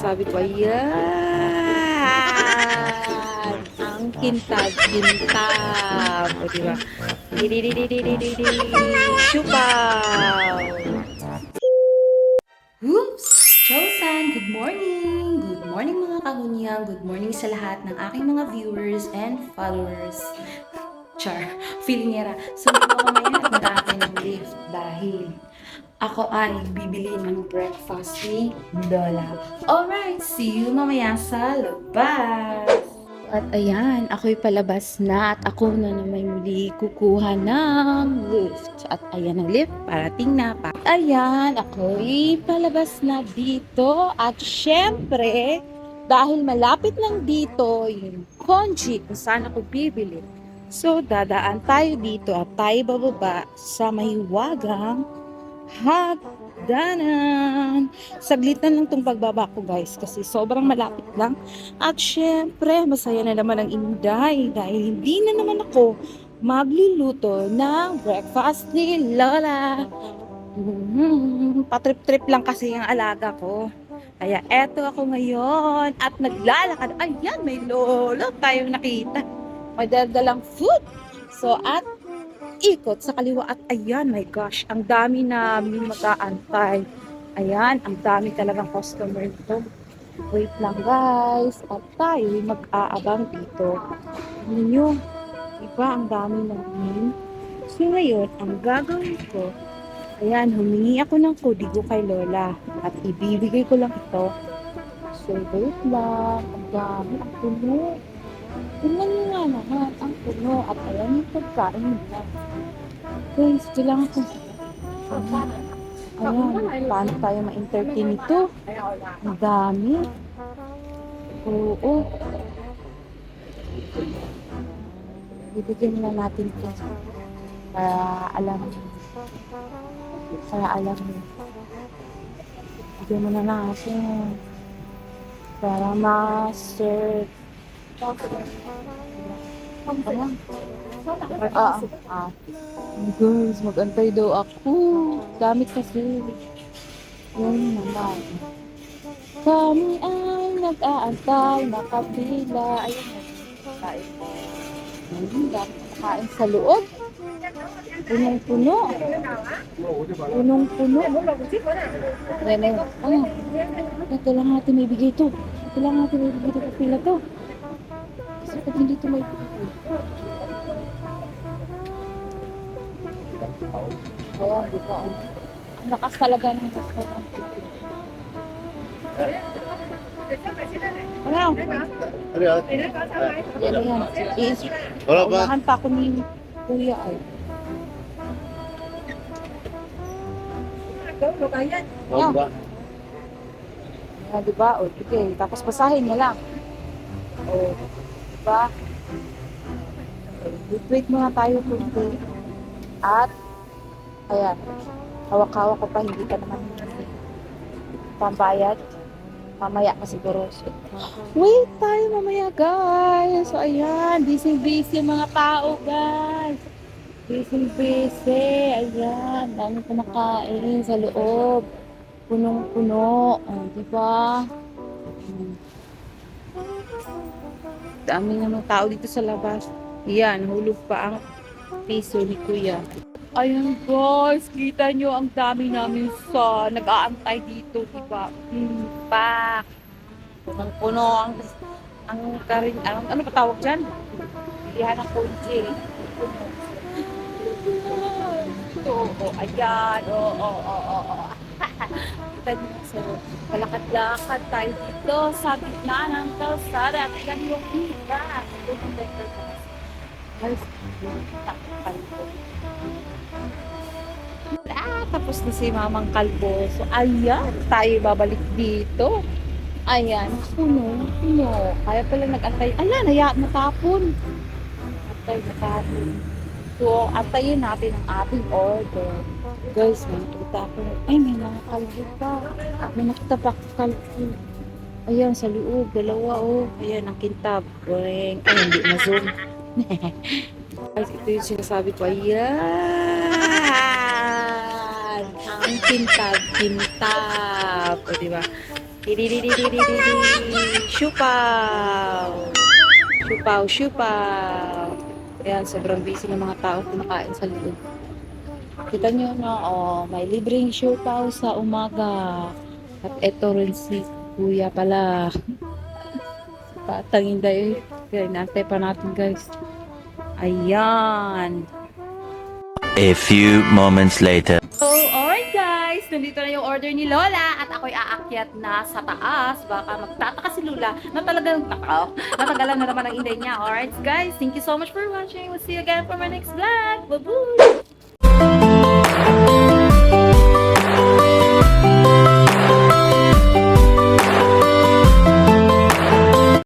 sinasabi ko, ayan! Ang kintab-kintab. O, diba? Di-di-di-di-di-di-di! Chupaw! Oops! Chosan! Good morning! Good morning mga kahunyang. Good morning sa lahat ng aking mga viewers and followers. Char, feeling niya So, mamaya at mag ng lift dahil ako ay bibili ng breakfast ni Lola. Alright, see you mamaya sa labas! At ayan, ako'y palabas na at ako na naman muli kukuha ng lift. At ayan ang lift, parating na pa. Ayan, ako'y palabas na dito. At syempre, dahil malapit lang dito yung Konji kung saan ako bibili. So, dadaan tayo dito at tayo bababa sa mahiwagang hagdanan. Saglitan lang tong pagbaba ko guys kasi sobrang malapit lang. At syempre, masaya na naman ang inday dahil hindi na naman ako magluluto ng breakfast ni Lola. Mhm, Patrip-trip lang kasi ang alaga ko. Kaya eto ako ngayon at naglalakad. Ayan, may lolo tayong nakita. May daldalang food. So, at ikot sa kaliwa at ayan, my gosh, ang dami namin mag-aantay. Ayan, ang dami talagang customer dito. Wait lang guys, at tayo mag-aabang dito. Ano nyo, diba ang dami namin? So ngayon, ang gagawin ko, ayan, humingi ako ng kodigo kay Lola at ibibigay ko lang ito. So wait lang, ang dami, ang puno. Tingnan nyo nga naman, ang puno at ayan yung pagkain nila. Guys, kailangan ko. Ayan, paano tayo ma-entertain ito? Ang dami. Oo. Bibigyan na natin ito. Para alam. Para alam mo. Bigyan mo na natin. Para ma-serve. Ah, ah. Guys, magantay daw ako. Gamit kasi. Yan naman. Kami ay nag-aantay, nakapila. Ayun na. Kain. Ayun, dami kain sa loob. Punong-puno. Punong-puno. Yan na. Ah, ito lang natin may bigay ito. Ito lang natin may bigay ito. Pila to. Pag hindi ito may. Ayan, di ba? Ang lakas talaga ng restaurant. Ano? Ano yan? Yan yan. Is, Wala ba? unahan pa ako ni Kuya ay. Wala ba? Yan, di ba? O, okay. Tapos basahin niya lang. O, di ba? Okay. Wait muna tayo kunti. At, ayan. Hawak-hawak ko pa, hindi pa naman pambayad. Mamaya pa siguro. Wait tayo mamaya, guys. So, ayan. Busy-busy mga tao, guys. Busy-busy. Ayan. Dami kumakain sa loob. Punong-puno. Oh, di ba? Dami naman tao dito sa labas. Yan, hulog pa ang piso ni Kuya. Ayun guys, kita nyo ang dami namin sa nag-aantay dito, di ba? Hmm, pak. Punong puno ang ang karin, ang, ano pa tawag dyan? Bilihan ng kunji. Ito, oh, ayan, oh, oh, oh, oh, oh. Kita nyo, so, palakad-lakad tayo dito sa gitna ng kalsada. At yan yung iba. Guys. Ah, tapos na si Mamang Kalbo. So, ayan, tayo babalik dito. Ayan, puno, puno. Kaya pala nag-antay. Ala, naya, natapon. Antay, natapon. So, antayin natin ang ating order. Guys, may nakita ko. Ay, may mga kalbo pa. May nakita kalbo. Ayan, sa loob, dalawa, oh. Ayan, ang kintab. Boing. Ay, hindi na-zoom. Guys, ito yung sinasabi ko. Ayan! Ang kintab, kintab. O, diba? Di di di di di di di di. Siupaw. Siupaw, siupaw. Ayan, sobrang busy ng mga tao kumakain sa loob. Kita nyo, no? Oh, may libreng siupaw sa umaga. At eto rin si kuya pala. Patangin dahil. Kaya inaantay pa natin guys. Ayan. A few moments later. So, alright guys, nandito na yung order ni Lola at ako'y aakyat na sa taas. Baka magtataka si Lula na talagang nakaw. Natagalan na naman ang inday niya. Alright guys, thank you so much for watching. We'll see you again for my next vlog. Bye-bye!